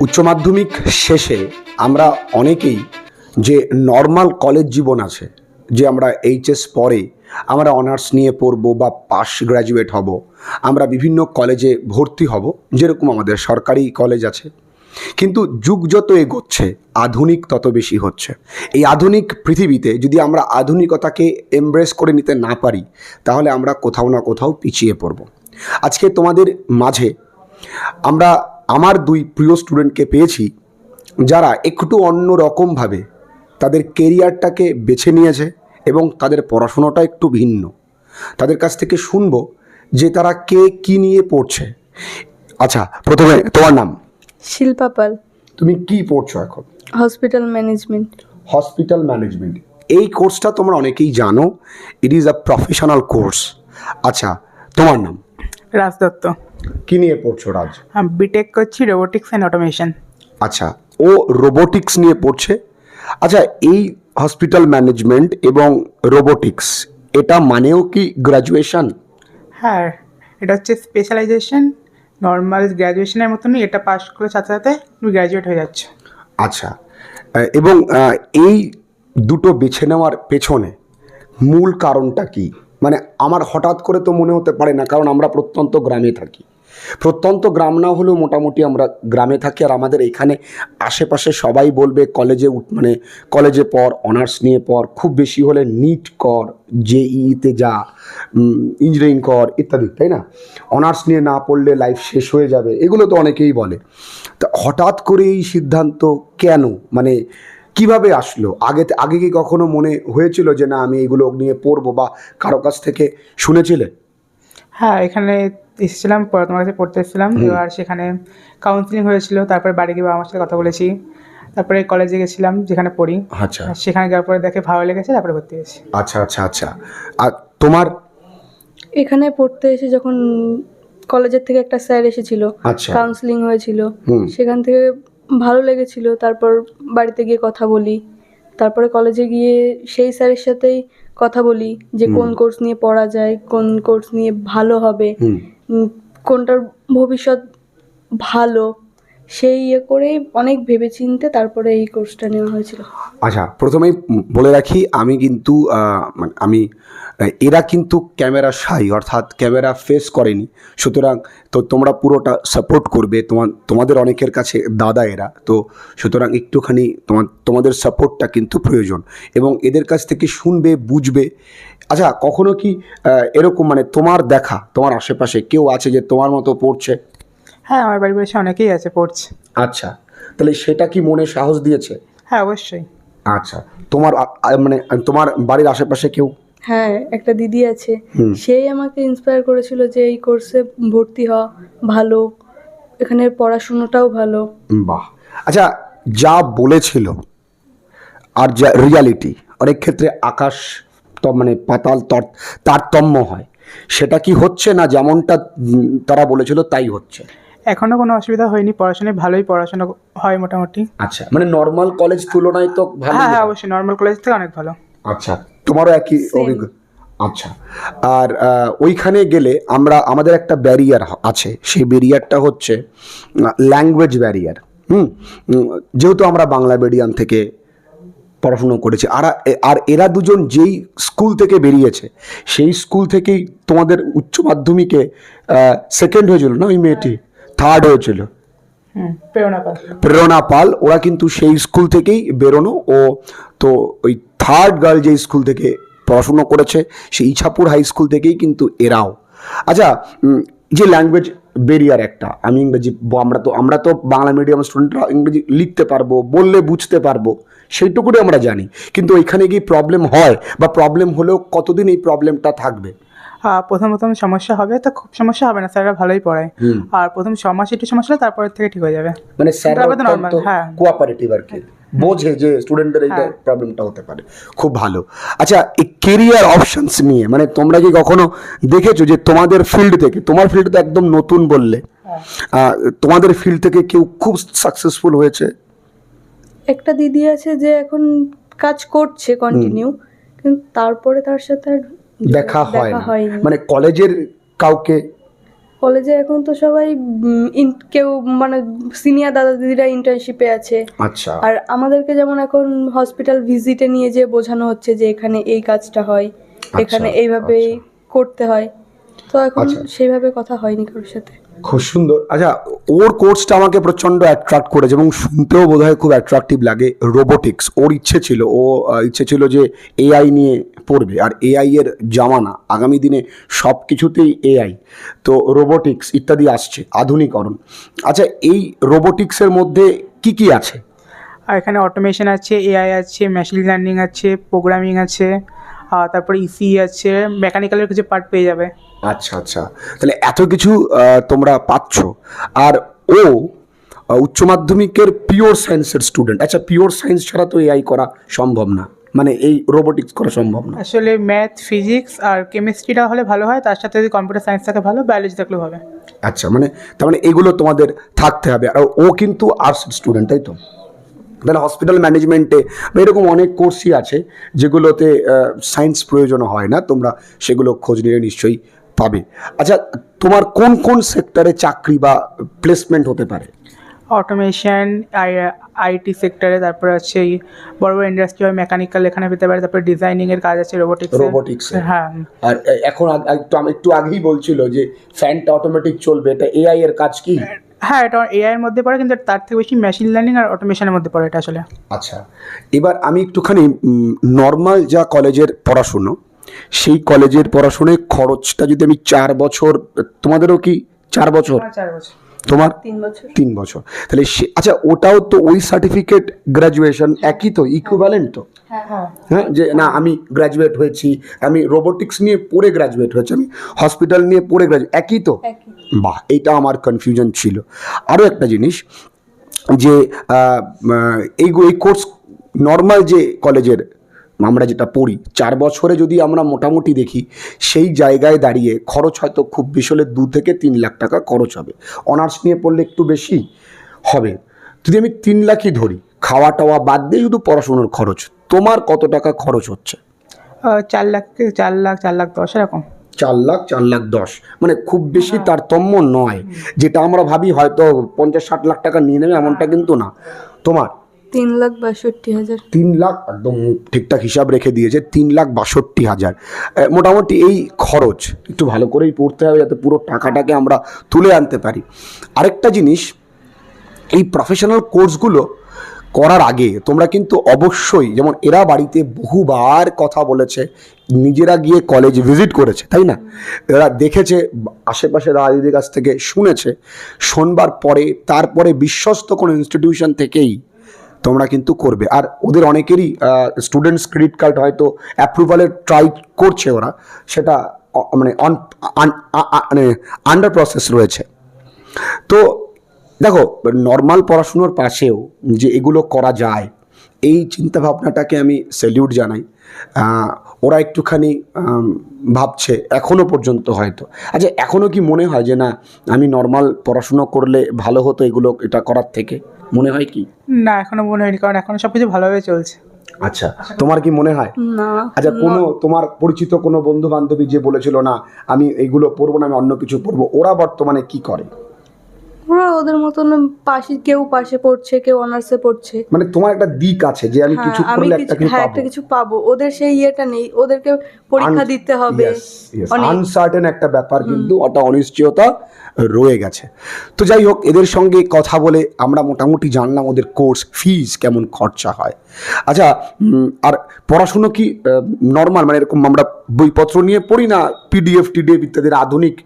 উচ্চ মাধ্যমিক শেষে আমরা অনেকেই যে নর্মাল কলেজ জীবন আছে, যে আমরা এইচএস পরে আমরা অনার্স নিয়ে পড়ব বা পাস গ্র্যাজুয়েট হব, আমরা বিভিন্ন কলেজে ভর্তি হব, যেরকম আমাদের সরকারি কলেজ আছে। কিন্তু যুগ যত এগোচ্ছে, আধুনিক তত বেশি হচ্ছে। এই আধুনিক পৃথিবীতে যদি আমরা আধুনিকতাকে এমব্রেস করে নিতে না পারি, তাহলে আমরা কোথাও না কোথাও পিছিয়ে পড়ব। আজকে তোমাদের মাঝে আমরা আমার দুই প্রিয় স্টুডেন্টকে পেয়েছি যারা একটু অন্য রকমভাবে তাদের কেরিয়ারটাকে বেছে নিয়েছে এবং তাদের পড়াশোনাটা একটু ভিন্ন। তাদের কাছ থেকে শুনব যে তারা কে কি নিয়ে পড়ছে। আচ্ছা প্রথমে তোমার নাম? শিল্পা পাল। তুমি কি পড়ছো এখন? হসপিটাল ম্যানেজমেন্ট হসপিটাল ম্যানেজমেন্ট এই কোর্সটা তোমরা অনেকেই জানো it is a professional course আচ্ছা তোমার নাম? রাজ দত্ত। কি নিয়ে পড়ছো রাজ? বিটেক করছি রোবোটিক্স অ্যান্ড অটোমেশন আচ্ছা ও রোবোটিক্স নিয়ে পড়ছে। আচ্ছা এই হসপিটাল ম্যানেজমেন্ট এবং রোবোটিক্স এটা মানেও কি গ্র্যাজুয়েশন হ্যাঁ এটা হচ্ছে স্পেশালাইজেশন নর্মাল গ্র্যাজুয়েশনের মতনই এটা পাস করে সাথে সাথে তুমি গ্র্যাজুয়েট হয়ে যাচ্ছ। আচ্ছা এবং এই দুটো বেছে নেওয়ার পেছনে মূল কারণটা কি? মানে আমার হঠাৎ করে তো মনে হতে পারে না, কারণ আমরা প্রত্যন্ত গ্রামে থাকি। প্রত্যন্ত গ্রাম না হলেও মোটামুটি আমরা গ্রামে থাকি আর আমাদের এখানে আশেপাশে সবাই বলবে কলেজে উঠ- মানে কলেজে পড়, অনার্স নিয়ে পড়, খুব বেশি হলে নিট কর জেইতে যা ইঞ্জিনিয়ারিং কর ইত্যাদি, তাই না? অনার্স নিয়ে না পড়লে লাইফ শেষ হয়ে যাবে, এগুলো তো অনেকেই বলে। তা হঠাৎ করে এই সিদ্ধান্ত কেন? মানে কীভাবে আসলো? আগে আগে কি কখনো মনে হয়েছিল যে না আমি এগুলো নিয়ে পড়ব বা কারও কাছ থেকে শুনেছিলে হ্যাঁ এখানে এসেছিলাম পড়া তোমার কাছে পড়তে এসেছিলাম। আর সেখানে কাউন্সিলিং হয়েছিল তারপরে বাড়ি গিয়ে বাবা আমার সাথে কথা বলেছি। তারপরে কলেজে গেছিলাম যেখানে পড়ি। আচ্ছা। সেখানে যাওয়ার পরে দেখে ভালো লেগেছে তারপরে ভর্তি হয়েছি। আচ্ছা আচ্ছা আচ্ছা। আর তোমার? এখানে পড়তে এসে যখন কলেজের থেকে একটা স্যার এসেছিল আচ্ছা। কাউন্সিলিং হয়েছিল সেখান থেকে ভালো লেগেছিল। তারপর বাড়িতে গিয়ে কথা বলি। তারপরে কলেজে গিয়ে সেই স্যারের সাথেই কথা বলি যে কোন কোর্স নিয়ে পড়া যায় কোন কোর্স নিয়ে ভালো হবে। কোনটার ভবিষ্যৎ ভালো সেই ইয়ে করেই অনেক ভেবেচিন্তে তারপরে এই কোর্সটা নেওয়া হয়েছিল। আচ্ছা প্রথমেই বলে রাখি, আমি কিন্তু মানে আমি এরা কিন্তু ক্যামেরা সাই অর্থাৎ ক্যামেরা ফেস করেনি। সুতরাং, তো তোমরা পুরোটা সাপোর্ট করবে তোমার তোমাদের অনেকের কাছে দাদা এরা। তো সুতরাং একটুখানি তোমার তোমাদের সাপোর্টটা কিন্তু প্রয়োজন এবং এদের কাছ থেকে শুনবে, বুঝবে। আচ্ছা কখনো কি এরকম মানে তোমার দেখা, তোমার আশেপাশে কেউ আছে যে তোমার মতো পড়ছে? হ্যাঁ আমার বাড়ির বসে অনেকেই আছে পড়ছে। আচ্ছা তাহলে সেটা কি মনে সাহস দিয়েছে? হ্যাঁ অবশ্যই। আচ্ছা তোমার আ- আ- মানে তোমার বাড়ির আশেপাশে কেউ? হ্যাঁ একটা দিদি আছে। হুম। সেই আমাকে ইন্সপায়ার করেছিল যে এই কোর্সে ভর্তি হওয়া ভালো। এখানে পড়াশুনোটাও ভালো। বাহ। আচ্ছা যা বলেছিল আর যা রিয়ালিটি অনেক ক্ষেত্রে আকাশ তো মানে পাতাল তর- তারতম্য হয়। সেটা কি হচ্ছে না যেমনটা উম, তারা বলেছিল তাই হচ্ছে? এখনও কোনো অসুবিধা হয়নি পড়াশোনায় ভালোই পড়াশোনা হয় মোটামুটি। আচ্ছা মানে নর্মাল কলেজ তুলনায় তো ভালো হ্যাঁ হ্যাঁ অবশ্যই নর্মাল কলেজ থেকে অনেক ভালো। আচ্ছা তোমারও একই অভিজ্ঞতা আচ্ছা আর ওইখানে গেলে আমরা আমাদের একটা ব্যারিয়ার আছে সেই ব্যারিয়ারটা হচ্ছে ল্যাঙ্গুয়েজ ব্যারিয়ার হুম যেহেতু আমরা বাংলা মিডিয়াম থেকে পড়াশুনো করেছি আর আর এরা দুজন যেই স্কুল থেকে বেরিয়েছে সেই স্কুল থেকেই তোমাদের উচ্চ মাধ্যমিকে সেকেন্ড হয়েছিল না ওই মেয়েটি? থার্ড হয়েছিল। প্রেরণা পাল। ওরা কিন্তু সেই স্কুল থেকেই বেরোনো ও তো ওই থার্ড গার্ল যে স্কুল থেকে পড়াশুনো করেছে সেই ইছাপুর হাই স্কুল থেকেই কিন্তু এরাও। আচ্ছা যে ল্যাঙ্গুয়েজ বেরিয়ার একটা আমি ইংরেজি আমরা তো আমরা তো বাংলা মিডিয়াম স্টুডেন্টরা ইংরেজি লিখতে পারব বললে বুঝতে পারব সেইটুকুনি আমরা জানি। কিন্তু ওইখানে গিয়ে প্রবলেম হয় বা প্রবলেম হলেও কতদিন এই প্রবলেমটা থাকবে? প্রথম প্রথম সমস্যা হবে তো খুব সমস্যা হবে না স্যাররা ভালোই পড়ায়। আর প্রথম ছ মাস একটু সমস্যা হলে তারপর থেকে ঠিক হয়ে যাবে। মানে হ্যাঁ। কোঅপারেটিভ আর কি। বোঝে যে স্টুডেন্টদের হ্যাঁ। প্রবলেমটা হতে পারে। খুব ভালো। আচ্ছা এই কেরিয়ার অপশনস নিয়ে মানে তোমরা কি কখনো দেখেছ যে তোমাদের ফিল্ড থেকে তোমার ফিল্ড তো একদম নতুন বললে হ্যাঁ। আহ, তোমাদের ফিল্ড থেকে কেউ খুব সাকসেসফুল হয়েছে? একটা দিদি আছে যে এখন কাজ করছে কন্টিনিউ কিন্তু তারপরে তার সাথে আর দেখা হয় না মানে কলেজের কাউকে? কলেজে এখন তো সবাই কেউ মানে সিনিয়র দাদা দিদিরা ইন্টার্নশিপে আছে। আচ্ছা। আর আমাদেরকে যেমন এখন হসপিটাল ভিজিটে নিয়ে যে বোঝানো হচ্ছে যে এখানে এই কাজটা হয় এখানে এইভাবেই করতে হয়। তো এখন আচ্ছা। সেইভাবে কথা হয়নি কারোর সাথে। খুব সুন্দর। আচ্ছা ওর কোর্সটা আমাকে প্রচণ্ড অ্যাট্রাক্ট করেছে এবং শুনতেও বোধহয় খুব অ্যাট্রাকটিভ লাগে রোবোটিক্স ওর ইচ্ছে ছিল ও ইচ্ছে ছিল যে এআই নিয়ে পড়বে। আর এআই এর জামানা আগামী দিনে সব কিছুতেই এআই তো রোবোটিক্স ইত্যাদি আসছে আধুনিকরণ। আচ্ছা এই রোবোটিক্সের মধ্যে কি কি আছে? আর এখানে অটোমেশন আছে এআই আছে মেশিন লার্নিং আছে প্রোগ্রামিং আছে আর তারপরে ইসি আছে মেকানিক্যালের কিছু পার্ট পেয়ে যাবে। আচ্ছা আচ্ছা। তাহলে এত কিছু তোমরা পাচ্ছ। আর ও উচ্চ মাধ্যমিকের পিওর সায়েন্সের স্টুডেন্ট আচ্ছা পিওর সায়েন্স ছাড়া তো এআই করা সম্ভব না। মানে এই রোবোটিক্স করা সম্ভব না। আসলে ম্যাথ ফিজিক্স আর কেমিস্ট্রিটা হলে ভালো হয় তার সাথে যদি কম্পিউটার সায়েন্স থাকে ভালো বায়োলজি থাকলেও হবে। আচ্ছা মানে তার মানে এগুলো তোমাদের থাকতে হবে। আর ও কিন্তু আর্টস স্টুডেন্ট তাই তো? তাহলে হসপিটাল ম্যানেজমেন্টে বা এরকম অনেক কোর্সই আছে যেগুলোতে সায়েন্স প্রয়োজন হয় না। তোমরা সেগুলো খোঁজ নিলে নিশ্চয়ই পাবে। আচ্ছা তোমার কোন কোন সেক্টরে চাকরি বা প্লেসমেন্ট হতে পারে? অটোমেশন আই আইটি সেক্টরে তারপরে আছে বড় বড় ইন্ডাস্ট্রি হয় মেকানিক্যাল এখানে পেতে পারে তারপরে ডিজাইনিংয়ের কাজ আছে রোবোটিক্স এর। হ্যাঁ। আর এখন একটু আমি একটু আগেই বলছিল যে ফ্যানটা অটোমেটিক চলবে এটা এআই এর কাজ কি? হ্যাঁ এটা এআই এর মধ্যে পড়ে কিন্তু তার থেকে বেশি মেশিন লার্নিং আর অটোমেশনের মধ্যে পড়ে এটা আসলে। আচ্ছা এবার আমি একটুখানি নর্মাল যা কলেজের পড়াশুনো সেই কলেজের পড়াশোনায় খরচটা যদি আমি চার বছর তোমাদেরও কি চার বছর? বছর। তোমার? তিন বছর। তাহলে আচ্ছা ওটাও তো ওই সার্টিফিকেট গ্রাজুয়েশন একই তো ইকুইভ্যালেন্ট তো? হ্যাঁ হ্যাঁ। যে না আমি গ্র্যাজুয়েট হয়েছি আমি রোবোটিক্স নিয়ে পড়ে গ্রাজুয়েট হয়েছি আমি হসপিটাল নিয়ে পড়ে গ্র্যাজুয়েট একই তো? বাহ এইটা আমার কনফিউশন ছিল। আরও একটা জিনিস যে এই কোর্স নর্মাল যে কলেজের আমরা যেটা পড়ি চার বছরে যদি আমরা মোটামুটি দেখি সেই জায়গায় দাঁড়িয়ে খরচ হয়তো খুব বেশি হলে দু থেকে তিন লাখ টাকা খরচ হবে। অনার্স নিয়ে পড়লে একটু বেশি হবে। যদি আমি তিন লাখই ধরি খাওয়া টাওয়া বাদ দিয়ে শুধু পড়াশোনার খরচ তোমার কত টাকা খরচ হচ্ছে? চার লাখ চার লাখ চার লাখ দশ এরকম। চার লাখ চার লাখ দশ। মানে খুব বেশি তারতম্য নয়। যেটা আমরা ভাবি হয়তো পঞ্চাশ ষাট লাখ টাকা নিয়ে নেবে এমনটা কিন্তু না। তোমার তিন লাখ বাষট্টি হাজার। তিন লাখ একদম ঠিকঠাক হিসাব রেখে দিয়েছে, তিন লাখ বাষট্টি হাজার। মোটামুটি এই খরচ একটু ভালো করেই পড়তে হবে যাতে পুরো টাকাটাকে আমরা তুলে আনতে পারি। আরেকটা জিনিস, এই প্রফেশনাল কোর্সগুলো করার আগে তোমরা কিন্তু অবশ্যই, যেমন এরা বাড়িতে বহুবার কথা বলেছে, নিজেরা গিয়ে কলেজ ভিজিট করেছে, তাই না? এরা দেখেছে আশেপাশে দাদা কাছ থেকে শুনেছে, শোনবার পরে, তারপরে বিশ্বস্ত কোনো ইনস্টিটিউশন থেকেই তোমরা কিন্তু করবে। আর ওদের অনেকেরই স্টুডেন্টস ক্রেডিট কার্ড হয়তো অ্যাপ্রুভালের ট্রাই করছে ওরা। সেটা মানে অন মানে আন্ডার প্রসেস রয়েছে। তো দেখো নর্মাল পড়াশুনোর পাশেও যে এগুলো করা যায়, এই চিন্তা ভাবনাটাকে আমি স্যালিউট জানাই। ওরা একটুখানি ভাবছে এখনও পর্যন্ত হয়তো। আচ্ছা এখনও কি মনে হয় যে না, আমি নর্মাল পড়াশুনো করলে ভালো হতো এগুলো, এটা করার থেকে? মনে হয় কি? না এখনও মনে হয়নি কারণ এখনও সবকিছু ভালোভাবে চলছে। আচ্ছা তোমার কি মনে হয়? না আচ্ছা কোনো তোমার পরিচিত কোনো বন্ধু বান্ধবী যে বলেছিল না আমি এগুলো পড়ব না আমি অন্য কিছু পড়ব ওরা বর্তমানে কি করে? ওরা ওদের মতন পাশে কেউ পাশে পড়ছে কেউ অনার্সে পড়ছে। মানে তোমার একটা দিক আছে যে আমি হ্যাঁ কিছু আমি করলে একটা কিছু কিছু হ্যাঁ পাবো। একটা কিছু পাবো। ওদের সেই ইয়েটা নেই। ওদেরকে পরীক্ষা দিতে হবে। অনেক। একটা ব্যাপার কিন্তু ওটা অনিশ্চয়তা রয়ে গেছে। তো যাই হোক এদের সঙ্গে কথা বলে আমরা মোটামুটি জানলাম ওদের কোর্স ফিজ কেমন খরচা হয়। আচ্ছা উম, আর পড়াশুনো কি নর্মাল মানে এরকম আমরা বইপত্র নিয়ে পড়ি না? পিডিএফ টিডিএফ ইত্যাদির আধুনিক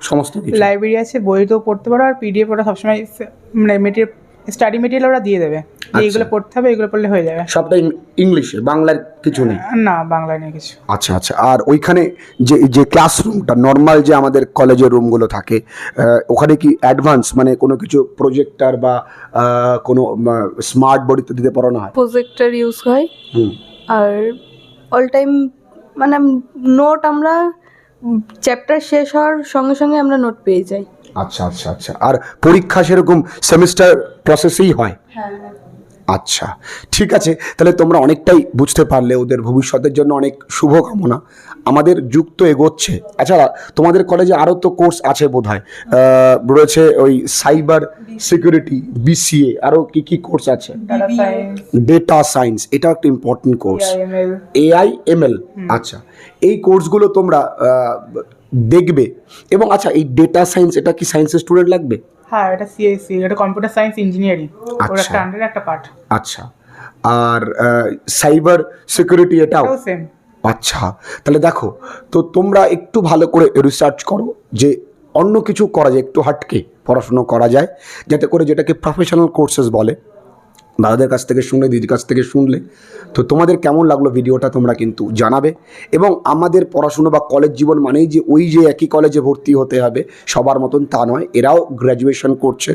সমস্ত কিছু। লাইব্রেরি আছে বই তো পড়তে পারো আর পিডিএফ ওরা সবসময় মানে মেটেরিয়াল স্টাডি মেটেরিয়াল ওরা দিয়ে দেবে। যে এইগুলো পড়তে হবে এগুলো পড়লে হয়ে যাবে। সবটা ইং- ইংলিশে বাংলার কিছু নেই? না বাংলায় নেই কিছু। আচ্ছা আচ্ছা। আর ওইখানে যে যে ক্লাসরুমটা নর্মাল যে আমাদের কলেজের রুমগুলো থাকে ওখানে কি অ্যাডভান্স মানে কোনো কিছু প্রজেক্টার বা কোনো স্মার্ট বোর্ড ইত্যাদিতে পড়ানো হয়? প্রজেক্টর ইউজ হয়। হুম। আর অল টাইম মানে নোট আমরা চ্যাপ্টার শেষ হওয়ার সঙ্গে সঙ্গে আমরা নোট পেয়ে যাই। আচ্ছা আচ্ছা আচ্ছা। আর পরীক্ষা সেরকম সেমিস্টার প্রসেসেই হয় হ্যাঁ। আচ্ছা ঠিক আছে তাহলে তোমরা অনেকটাই বুঝতে পারলে ওদের ভবিষ্যতের জন্য অনেক শুভকামনা। আমাদের যুগ তো এগোচ্ছে। আচ্ছা তোমাদের কলেজে আরও তো কোর্স আছে বোধ হয় রয়েছে ওই সাইবার সিকিউরিটি বিসিএ আরও কি কি কোর্স আছে? ডেটা সায়েন্স এটা একটা important course AI ML AI ML আচ্ছা। এই কোর্সগুলো তোমরা দেখবে। এবং আচ্ছা এই ডেটা সায়েন্স এটা কি সায়েন্সের স্টুডেন্ট লাগবে? হ্যাঁ এটা সিএসসি এটা কম্পিউটার সায়েন্স ইঞ্জিনিয়ারিং ওর আচ্ছা। একটা আন্ডারে একটা পার্ট আচ্ছা। আর সাইবার সিকিউরিটি এটাও? সেম আচ্ছা। তাহলে দেখো তো তোমরা একটু ভালো করে রিসার্চ করো যে অন্য কিছু করা যায় একটু হাটকে পড়াশুনো করা যায় যাতে করে যেটাকে প্রফেশনাল কোর্সেস বলে দাদাদের কাছ থেকে শুনলে, দিদির কাছ থেকে শুনলে। তো তোমাদের কেমন লাগল ভিডিওটা তোমরা কিন্তু জানাবে। এবং আমাদের পড়াশুনো বা কলেজ জীবন মানেই যে ওই যে একই কলেজে ভর্তি হতে হবে, সবার মতন তা নয়। এরাও গ্র্যাজুয়েশন করছে,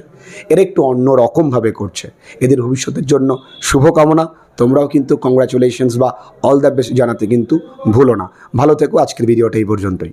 এরা একটু অন্য রকমভাবে করছে। এদের ভবিষ্যতের জন্য শুভকামনা। তোমরাও কিন্তু কংগ্রাচুলেশনস বা অল দ্য বেস্ট জানাতে কিন্তু ভুলো না। ভালো থেকো, আজকের ভিডিওটা এই পর্যন্তই।